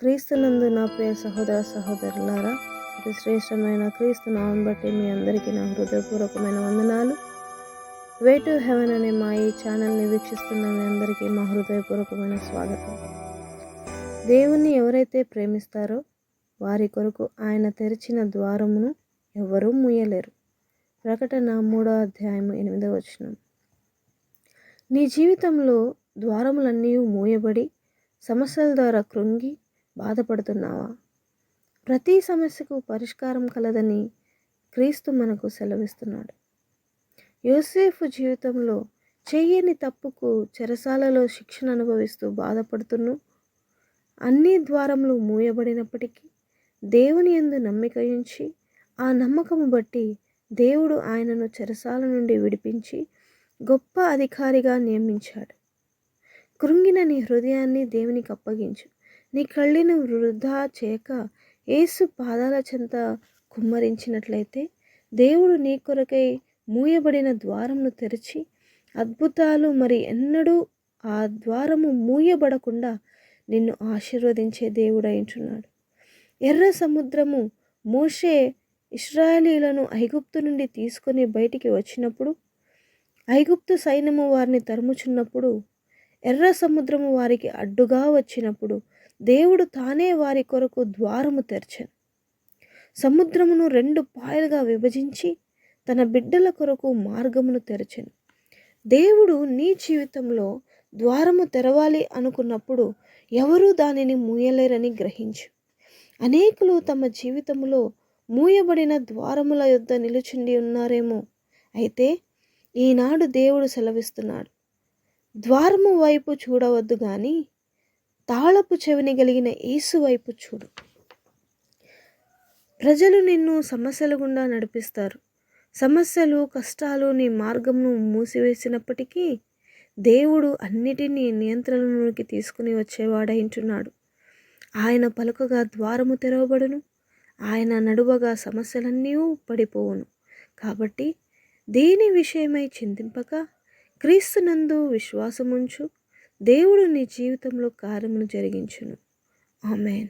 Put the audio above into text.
క్రీస్తునందు నా ప్రియ సహోదర సహోదరులారా అతి శ్రేష్టమైన క్రీస్తు నామం బట్టి మీ అందరికీ నా హృదయపూర్వకమైన వందనాలు. వే టు హెవెన్ అనే మా ఈ ఛానల్ని వీక్షిస్తున్న మీ అందరికీ మా హృదయపూర్వకమైన స్వాగతం. దేవుణ్ణి ఎవరైతే ప్రేమిస్తారో వారి కొరకు ఆయన తెరిచిన ద్వారమును ఎవరూ మూయలేరు. ప్రకటన మూడో అధ్యాయం ఎనిమిదవ వచనం. నీ జీవితంలో ద్వారములన్నీ మూయబడి సమస్యల ద్వారా కృంగి బాధపడుతున్నావా? ప్రతి సమస్యకు పరిష్కారం కలదని క్రీస్తు మనకు సెలవిస్తున్నాడు. యోసేఫ్ జీవితంలో చెయ్యని తప్పుకు చెరసాలలో శిక్షణ అనుభవిస్తూ బాధపడుతును అన్ని ద్వారములు మూయబడినప్పటికీ దేవుని ఎందు నమ్మిక ఉంచి ఆ నమ్మకము బట్టి దేవుడు ఆయనను చెరసాల నుండి విడిపించి గొప్ప అధికారిగా నియమించాడు. కృంగిన నీ హృదయాన్ని దేవునికి అప్పగించు. నీ కళ్ళను వృధా చేయక ఏసు పాదాల చెంత కుమ్మరించినట్లయితే దేవుడు నీ కొరకై మూయబడిన ద్వారమును తెరిచి అద్భుతాలు మరి ఎన్నడూ ఆ ద్వారము మూయబడకుండా నిన్ను ఆశీర్వదించే దేవుడైంటున్నాడు ఎర్ర సముద్రము మోషే ఇస్రాయలీలను ఐగుప్తు నుండి తీసుకొని బయటికి వచ్చినప్పుడు ఐగుప్తు సైన్యము వారిని తరుముచున్నప్పుడు ఎర్ర సముద్రము వారికి అడ్డుగా వచ్చినప్పుడు దేవుడు తానే వారి కొరకు ద్వారము తెరచాను సముద్రమును రెండు పాయలుగా విభజించి తన బిడ్డల కొరకు మార్గమును తెరచాను దేవుడు నీ జీవితంలో ద్వారము తెరవాలి అనుకున్నప్పుడు ఎవరూ దానిని మూయలేరని గ్రహించు. అనేకులు తమ జీవితంలో మూయబడిన ద్వారముల యొద్ద నిలుచుండి ఉన్నారేమో. అయితే ఈనాడు దేవుడు సెలవిస్తున్నాడు. ద్వారము వైపు చూడవద్దు కానీ తాళపు చెవిని కలిగిన యేసు వైపు చూడు. ప్రజలు నిన్ను సమస్యల గుండా నడిపిస్తారు. సమస్యలు కష్టాలు నీ మార్గంను మూసివేసినప్పటికీ దేవుడు అన్నిటినీ నియంత్రణలోకి తీసుకుని వచ్చేవాడైంటున్నాడు ఆయన పలుకగా ద్వారము తెరవబడును ఆయన నడువగా సమస్యలన్నీ పడిపోవును. కాబట్టి దేని విషయమై చింతింపక క్రీస్తునందు విశ్వాసముంచు దేవుడు నీ జీవితంలో కార్యమును జరిగించును. ఆమెన్.